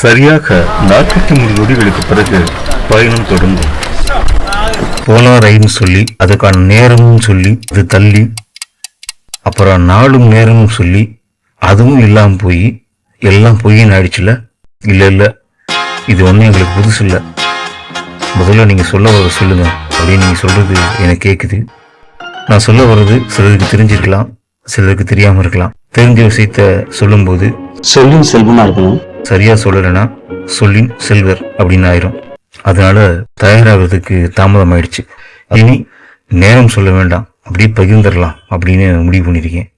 சரியாக நாற்பத்தி மூணு நொடிகளுக்கு பிறகு பயணம் தொடங்கும். போலார் சொல்லி அதுக்கான நேரமும் சொல்லி அது தள்ளி அப்புறம் நாளும் நேரமும் சொல்லி அதுவும் இல்லாமல் போய் எல்லாம் பொய்யின்னு ஆயிடுச்சுல? இல்லை இல்லை இது ஒன்றும் எங்களுக்கு புதுசு இல்லை. முதல்ல நீங்கள் சொல்ல வர சொல்லுங்க. அப்படின்னு நீங்கள் சொல்கிறது எனக்கு கேட்குது நான் சொல்ல வர்றது சிலருக்கு தெரிஞ்சிருக்கலாம். சிலருக்கு தெரியாமல் இருக்கலாம். தெரிஞ்ச விஷயத்த சொல்லும்போது சொல்லும் செல்வமா இருக்கணும். சரியா சொல்லலைன்னா சொல்லின் செல்வர் அப்படின்னு ஆயிரும். அதனால தயாராகிறதுக்கு தாமதம் ஆயிடுச்சு இனி நேரம் சொல்ல வேண்டாம். அப்படியே பகிர்ந்துடலாம் அப்படின்னு முடிவு பண்ணியிருக்கேன்.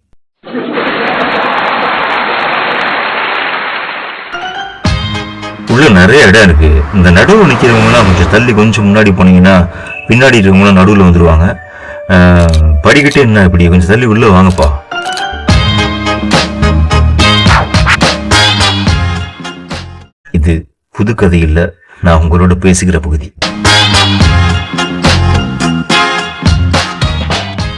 உள்ள நிறைய இடம் இருக்கு. இந்த நடுவில் நிற்கிறவங்களாம் கொஞ்சம் தள்ளி கொஞ்சம் முன்னாடி போனீங்கன்னா பின்னாடி இருக்கவங்களாம் நடுவில் வந்துருவாங்க. அஹ், படிக்கட்டு என்ன இப்படி? கொஞ்சம் தள்ளி உள்ள வாங்கப்பா. இது புது கதை இல்லை நான் உங்களோட பேசுகிற பகுதி.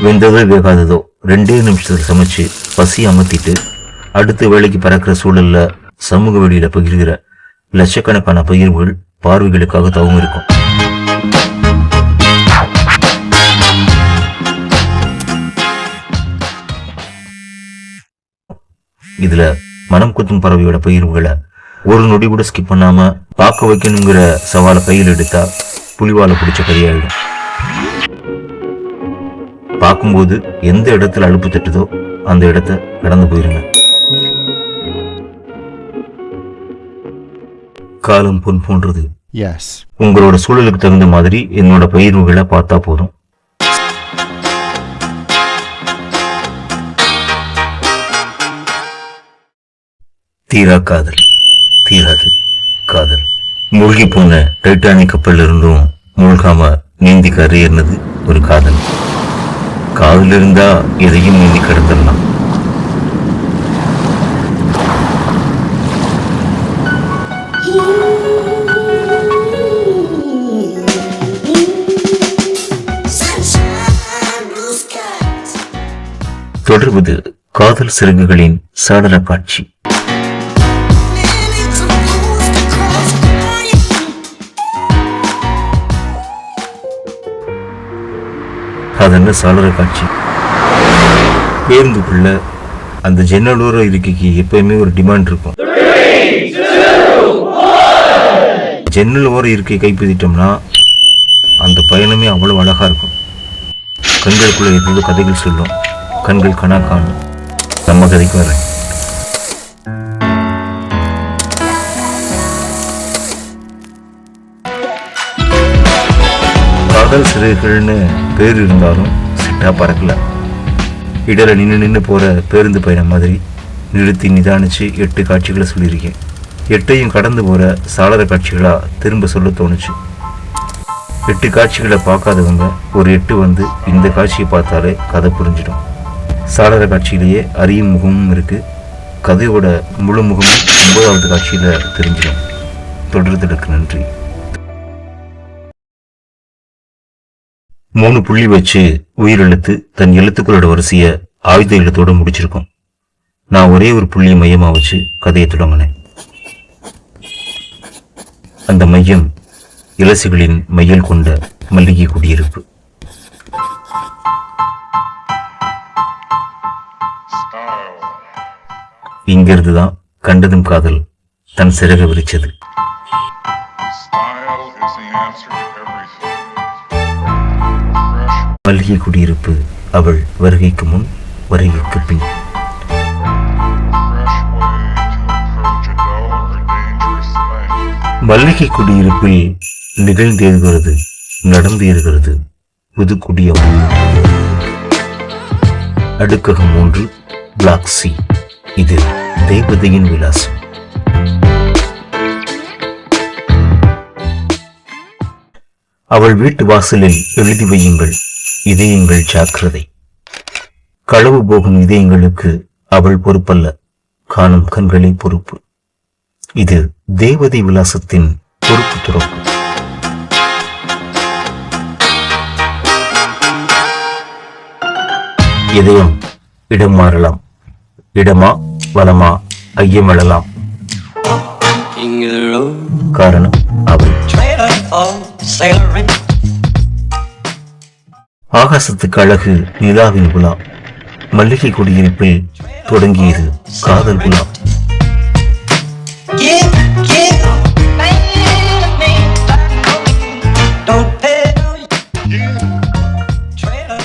வெந்ததோ வேகாததோ ரெண்டே நிமிஷத்தில் சமைச்சு பசி அமர்த்திட்டு அடுத்த வேலைக்கு பறக்கிற சூழல்ல சமூக வெளியில பகிர்கிற லட்சக்கணக்கான பகிர்வுகள் பார்வைகளுக்காக தவம் இருக்கும். இதுல மனம் குத்தும் பறவையோட பகிர்வுகளை ஒரு நொடி கூட ஸ்கிப் பண்ணாம பார்க்க வைக்கணுங்கிற சவாலை கையில் எடுத்தா புலிவாலை பிடிச்ச கதையாயிடும். பார்க்கும்போது எந்த இடத்துல அலுப்பு தட்டுதோ அந்த இடத்த கடந்து போயிருங்க. காலம் பொன் போன்றது. உங்களோட சூழலுக்கு தகுந்த மாதிரி என்னோட பயிர்வுகளை பார்த்தா போதும். தீரா காதல். தீராது. காதல். மூழ்கி போன டைட்டானிக் கப்பல்ல இருந்தும் மூழ்காம நீந்தி கரையேறினது ஒரு காதல். காதல் இருந்தா எதையும் நீந்தி கடந்துடலாம். தொடர்வது காதல் சிறகுகளின் சாளர காட்சி. அதென்ன சாளர காட்சி. பேருந்துக்குள்ள அந்த ஜன்னலோர இருக்கைக்கு எப்பயுமே ஒரு டிமாண்ட் இருக்கும். ஜன்னல் ஓர இருக்கை கைப்பற்றிட்டோம்னா அந்த பயணமே அவ்வளவு அழகா இருக்கும். கண்களுக்குள்ள ஏதாவது கதைகள் சொல்லும். கண்கள் கணா காணும் நம்ம கதைக்கு வரேன். கடல் சிறைகள்னு பேர் இருந்தாலும் சிட்டா பறக்கல. இடல நின்று நின்று போகிற பேருந்து பயணம் மாதிரி நிறுத்தி நிதானிச்சு எட்டு காட்சிகளை சொல்லியிருக்கேன். எட்டையும் கடந்து போகிற சாளர காட்சிகளாக திரும்ப சொல்ல தோணுச்சு. எட்டு காட்சிகளை பார்க்காதவங்க ஒரு எட்டு வந்து இந்த காட்சியை பார்த்தாலே கதை புரிஞ்சிடும். சாளர காட்சியிலேயே அரியும் முகமும் இருக்கு. கதையோட முழு முகமும் ஒன்பதாவது காட்சியில் தெரிஞ்சிடும். தொடர்தலுக்கு நன்றி. மூணு புள்ளி வச்சு உயிரெழுத்து தன் எழுத்துக்களோட வரிசையை ஆயுத எழுத்தோடு முடிச்சிருக்கோம். நான் ஒரே ஒரு புள்ளியை மையமா வச்சு கதையை தொடங்கினேன். அந்த மையம் இலசுகளின் மையல் கொண்ட மல்லிகை குடியிருப்பு. இங்கிருந்து தான் கண்டதும் காதல் தன் சிறக விரிச்சது. Style is the answer to everything. மல்லிகை குடியிருப்பு அவள் வருகைக்கு முன் வருகைக்கு பின். மல்லிகை குடியிருப்பில் நிகழ்ந்தேறுகிறது நடந்தேறுகிறது. புது குடியம் அடுக்ககம் மூன்று பிளாக் சி. இது தேவதையின் விலாசம். அவள் வீட்டு வாசலில் எழுதி வையுங்கள். இதயங்கள் ஜாக்கிரதை. களவு போகும் இதயங்களுக்கு அவள் பொறுப்பல்ல. காணும் கண்களே பொறுப்பு. இது தேவதை விலாசத்தின் பொறுப்பு துறப்பு. இதயம் இடம் மாறலாம். இடமா வலமா ஐயம் எழலாம் King of the road, காரணம் அவள். ஆகாசத்துக்கு அழகு நிலாவின் உலா. மல்லிகை குடியிருப்பில் தொடங்கியது காதல் உலா.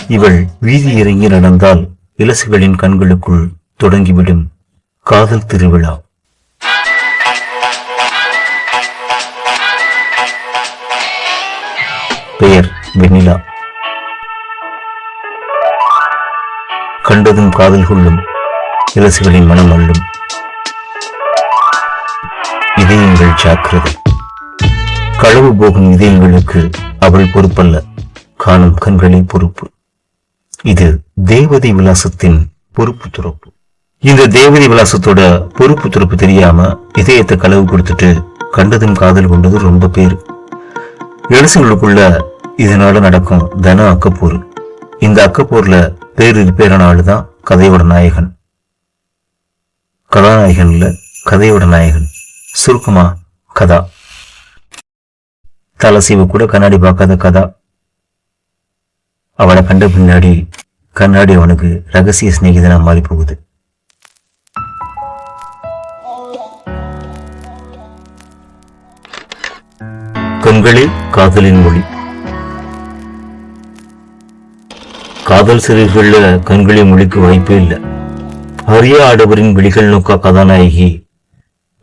இவள் வீதி இறங்கி நடந்தால் இலசுகளின் கண்களுக்குள் தொடங்கிவிடும் காதல் திருவிழா. பெயர் வெண்ணிலா. கண்டதும் காதல் கொள்ளும் இலசுகளின் மனம் அள்ளும். இதயங்கள் ஜாக்கிரதை. களவு போகும் இதயங்களுக்கு அவள் பொறுப்பல்ல. காணும் கண்களே பொறுப்பு. இது தேவதை விலாசத்தின் பொறுப்பு துறப்பு. இந்த தேவதை விலாசத்தோட பொறுப்பு துறப்பு தெரியாம இதயத்தை களவு கொடுத்துட்டு கண்டதும் காதல் கொண்டது ரொம்ப பேர். இளசுகளுக்குள்ள இதனால நடக்கும் தன அக்கப்போரு இந்த அக்கப்போர்ல பேரில் பேரான ஆளுதான் கதையோட நாயகன். கதாநாயகன் இல்ல கதையோட நாயகன். சுருக்கமா கதா. தலசீவு கூட கண்ணாடி பார்க்காத கதா. அவளை கண்ட பின்னாடி கண்ணாடி அவனுக்கு ரகசிய சிநேகிதனா மாறி போகுது. கண்களே காதலின் மொழி காதல் சிறைகளில் கண்களை மொழிக்கு வாய்ப்பே இல்லை. அரிய ஆடவரின் விழிகள் நோக்கா கதாநாயகி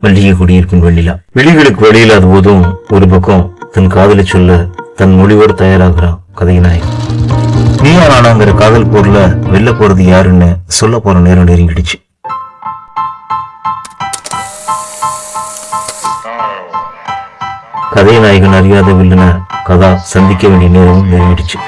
மல்லிகை குடியிருக்கும் வெள்ளிலா விழிகளுக்கு வெளியில்லாத போதும் ஒரு பக்கம் தன் காதலை சொல்ல தன் மொழியோடு தயாராகிறான் கதைநாயகி. நீயா நானாங்கிற காதல் போர்ல வெளில போறது யாருன்னு சொல்ல போற நேரம் நெருங்கிடுச்சு. கதைநாயகன் அறியாத வில்லன கதா சந்திக்க வேண்டிய நேரமும் நெருங்கிடுச்சு.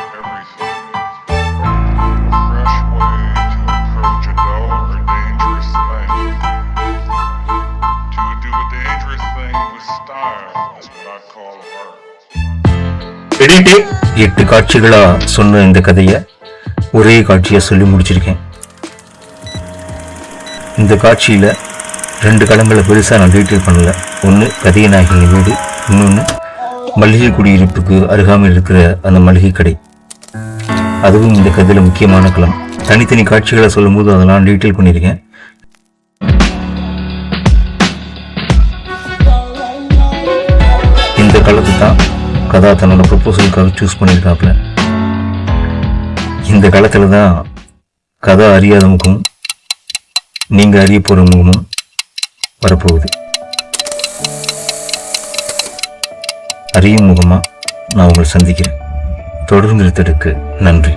எடிட்டே. எட்டு காட்சிகளாக சொன்ன இந்த கதையை ஒரே காட்சியாக சொல்லி முடிச்சிருக்கேன். இந்த காட்சியில் ரெண்டு களங்களை பெருசாக நான் டீட்டெயில் பண்ணல. ஒன்று கதையநாயகின் வீடு இன்னொன்று மளிகை குடியிருப்புக்கு அருகாமையில் இருக்கிற அந்த மளிகை கடை. அதுவும் இந்த கதையில் முக்கியமான களம் தனித்தனி காட்சிகளை சொல்லும்போது அதெல்லாம் டீட்டெயில் பண்ணியிருக்கேன் இந்த களத்தை தான் கதா தன்னோட ப்ரொப்போசலுக்காக சூஸ் பண்ணியிருக்காப்புல இந்த காலத்தில் தான் கதா அறியாத முகமும் அறிய போகிறவங்களும் முகமும் வரப்போகுது. அறியும் முகமா நான் உங்களை சந்திக்கிறேன். தொடர்ந்து எடுத்ததுக்கு நன்றி.